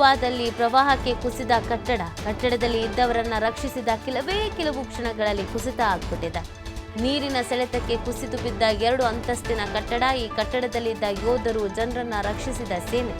ಗೋವಾದಲ್ಲಿ ಪ್ರವಾಹಕ್ಕೆ ಕುಸಿದ ಕಟ್ಟಡ. ಕಟ್ಟಡದಲ್ಲಿ ಇದ್ದವರನ್ನ ರಕ್ಷಿಸಿದ ಕೆಲವೇ ಕೆಲವು ಕ್ಷಣಗಳಲ್ಲಿ ಕುಸಿತ ಆಗ್ಬಿಟ್ಟಿದೆ. ನೀರಿನ ಸೆಳೆತಕ್ಕೆ ಕುಸಿದು ಬಿದ್ದ ಎರಡು ಅಂತಸ್ತಿನ ಕಟ್ಟಡ, ಈ ಕಟ್ಟಡದಲ್ಲಿದ್ದ ಯೋಧರು ಜನರನ್ನ ರಕ್ಷಿಸಿದ ಸೇನೆ.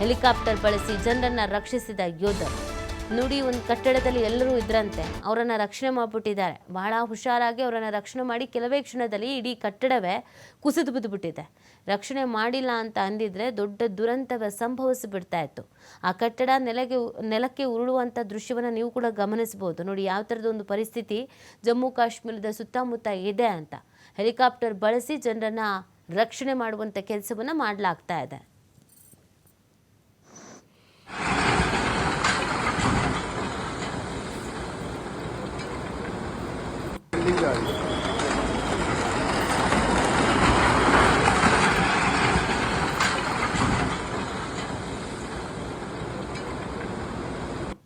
ಹೆಲಿಕಾಪ್ಟರ್ ಬಳಸಿ ಜನರನ್ನ ರಕ್ಷಿಸಿದ ಯೋಧರು. ನೋಡಿ ಒಂದು ಕಟ್ಟಡದಲ್ಲಿ ಎಲ್ಲರೂ ಇದ್ರಂತೆ. ಅವರನ್ನು ರಕ್ಷಣೆ ಮಾಡಿಬಿಟ್ಟಿದ್ದಾರೆ. ಬಹಳ ಹುಷಾರಾಗಿ ಅವರನ್ನು ರಕ್ಷಣೆ ಮಾಡಿ ಕೆಲವೇ ಕ್ಷಣದಲ್ಲಿ ಇಡೀ ಕಟ್ಟಡವೇ ಕುಸಿದು ಬಿದ್ದುಬಿಟ್ಟಿದೆ ರಕ್ಷಣೆ ಮಾಡಿಲ್ಲ ಅಂತ ಅಂದಿದ್ರೆ ದೊಡ್ಡ ದುರಂತವೇ ಸಂಭವಿಸಿಬಿಡ್ತಾ ಇತ್ತು ಆ ಕಟ್ಟಡ ನೆಲಗೆ ನೆಲಕ್ಕೆ ಉರುಳುವಂಥ ದೃಶ್ಯವನ್ನು ನೀವು ಕೂಡ ಗಮನಿಸಬಹುದು. ನೋಡಿ ಯಾವ ಥರದ ಒಂದು ಪರಿಸ್ಥಿತಿ ಜಮ್ಮು ಕಾಶ್ಮೀರದ ಸುತ್ತಮುತ್ತ ಇದೆ ಅಂತ. ಹೆಲಿಕಾಪ್ಟರ್ ಬಳಸಿ ಜನರನ್ನ ರಕ್ಷಣೆ ಮಾಡುವಂಥ ಕೆಲಸವನ್ನು ಮಾಡಲಾಗ್ತಾ ಇದೆ. Ne güzel.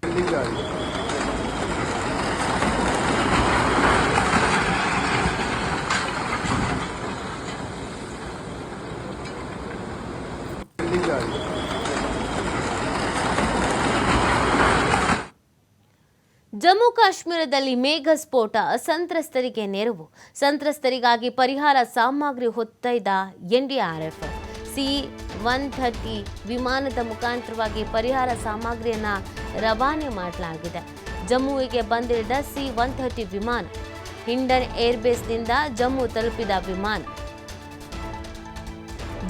Ne güzel. Ne güzel. Jammu ಕಾಶ್ಮೀರದಲ್ಲಿ ಮೇಘ ಸ್ಫೋಟ ಸಂತ್ರಸ್ತರಿಗೆ ನೆರವು. ಸಂತ್ರಸ್ತರಿಗಾಗಿ ಪರಿಹಾರ ಸಾಮಗ್ರಿ ಹೊತ್ತೊಯ್ದ ಎನ್ಡಿಆರ್ಎಫ್ ಸಿ ಒನ್ ಥರ್ಟಿ ವಿಮಾನದ ಮುಖಾಂತರವಾಗಿ ಪರಿಹಾರ ಸಾಮಗ್ರಿಯನ್ನು ರವಾನೆ ಮಾಡಲಾಗಿದೆ. ಜಮ್ಮುವಿಗೆ ಬಂದಿಳಿದ ಸಿ ಒನ್ ಥರ್ಟಿ ವಿಮಾನ. ಹಿಂಡನ್ ಏರ್ಬೇಸ್ನಿಂದ ಜಮ್ಮು ತಲುಪಿದ ವಿಮಾನ.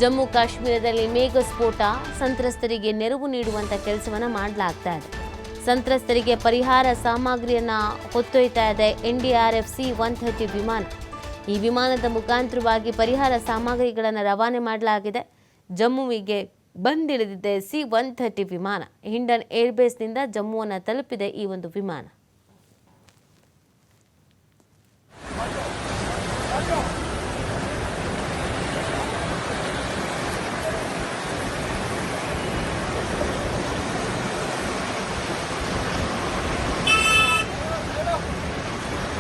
ಜಮ್ಮು ಕಾಶ್ಮೀರದಲ್ಲಿ ಮೇಘ ಸ್ಫೋಟ ಸಂತ್ರಸ್ತರಿಗೆ ನೆರವು ನೀಡುವಂಥ ಕೆಲಸವನ್ನು ಮಾಡಲಾಗ್ತಾ ಇದೆ. ಸಂತ್ರಸ್ತರಿಗೆ ಪರಿಹಾರ ಸಾಮಗ್ರಿಯನ್ನು ಹೊತ್ತೊಯ್ತಾ ಇದೆ ಎಫ್ ಸಿ ಒನ್ ಥರ್ಟಿ ವಿಮಾನ. ಈ ವಿಮಾನದ ಮುಖಾಂತರವಾಗಿ ಪರಿಹಾರ ಸಾಮಗ್ರಿಗಳನ್ನು ರವಾನೆ ಮಾಡಲಾಗಿದೆ. ಜಮ್ಮುವಿಗೆ ಬಂದಿಳಿದಿದೆ ಸಿ ಒನ್ ಥರ್ಟಿ ವಿಮಾನ. ಹಿಂಡನ್ ಏರ್ಬೇಸ್ನಿಂದ ಜಮ್ಮುವನ್ನು ತಲುಪಿದೆ ಈ ಒಂದು ವಿಮಾನ.